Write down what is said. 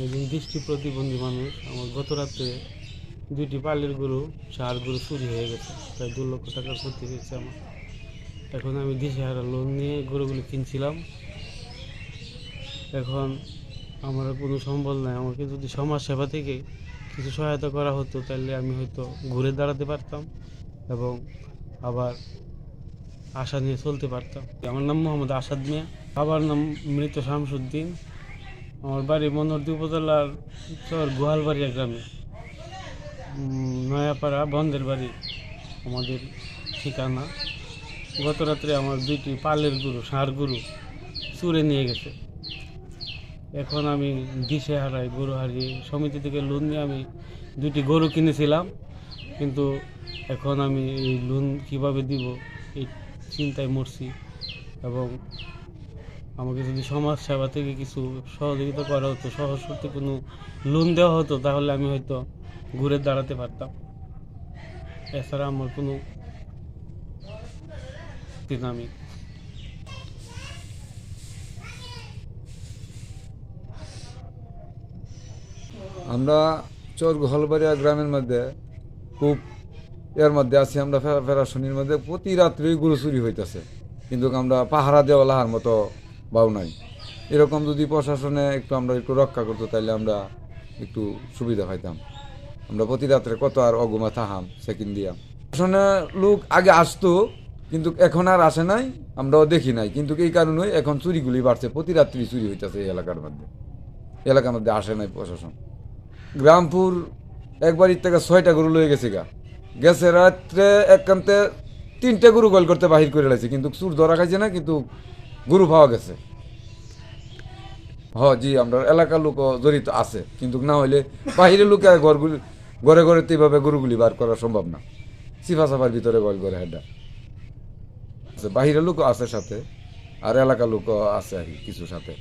একজন দৃষ্টি প্রতিবন্ধী মানুষ। আমার গত রাত্রে দুইটি পালের গরু সার গরু চুরি হয়ে গেছে। প্রায় দু লক্ষ টাকার ক্ষতি হয়েছে আমার। এখন আমি দিশেহারা লোন নিয়ে গরুগুলো কিনছিলাম। এখন আমার কোনো সম্বল নাই। আমাকে যদি সমাজ সেবা থেকে কিছু সহায়তা করা হতো, তাহলে আমি হয়তো ঘুরে দাঁড়াতে পারতাম এবং আবার আশা নিয়ে চলতে পারতাম। আমার নাম মোহাম্মদ আসাদ মিয়া। বাবার নাম মৃত শামসুদ্দিন। আমার বাড়ি মনোহরদি উপজেলার উত্তর গোয়ালবাড়িয়া গ্রামে। নয়াপাড়া বন্ধের বাড়ি, আমাদের ঠিকানা। গত রাত্রে আমার দুইটি পালের গরু, ষাঁড় গরু চুরে নিয়ে গেছে। এখন আমি দিশে হারাই, গরু হারিয়ে সমিতি থেকে লোন নিয়ে আমি দুইটি গরু কিনেছিলাম। কিন্তু এখন আমি এই লোন কীভাবে দিব এই চিন্তায় মরছি এবং আমাকে যদি সমাজ সেবা থেকে কিছু সহযোগিতা করা হতো, সহজ করতে কোনো লোন দেওয়া হতো, তাহলে আমি হয়তো ঘুরে দাঁড়াতে পারতাম। এছাড়া আমার কোনো আমি। আমরা চোর হলবাড়িয়া গ্রামের মধ্যে খুব এর মধ্যে আছি, আমরা ফেরা ফেরা শনির মধ্যে প্রতি রাত্রেই গরু চুরি হইতেছে। কিন্তু আমরা পাহারা দেওয়া লাহার মতো বাউ নাই। এরকম যদি প্রশাসনে একটু আমরা একটু রক্ষা করতো তাহলে আমরা একটু সুবিধা পাইতাম। আমরা প্রতি রাত্রে কত আর অগুমা থাহাম সেকেন্ড দিয়াম। প্রশাসনে লোক আগে আসতো, কিন্তু এখন আর আসে নাই, আমরাও দেখি নাই। কিন্তু এই কারণে এখন চুরিগুলি বাড়ছে, প্রতি রাত্রি চুরি হইতেছে এই এলাকার মধ্যে। এলাকার মধ্যে আসে নাই প্রশাসন। গ্রামপুর একবারই থেকে ছয়টা গরু লয়ে গেছে গা। গেছে রাত্রে একান্তে তিনটে গরু গোল করতে বাহির করে লাগছে কিন্তু চুর ধরা খাইছে না, কিন্তু গরু পাওয়া গেছে। হ জি, আমরা এলাকার লোক জড়িত আছে, কিন্তু না হইলে বাহিরের লোকে ঘরগুলি ঘরে ঘরে তো এইভাবে গরুগুলি বার করা সম্ভব না। সিফা সাফার ভিতরে গল করে হেডা বাহিরের লোক আছে সাথে, আর এলাকার লোক আছে আর কিছু সাথে।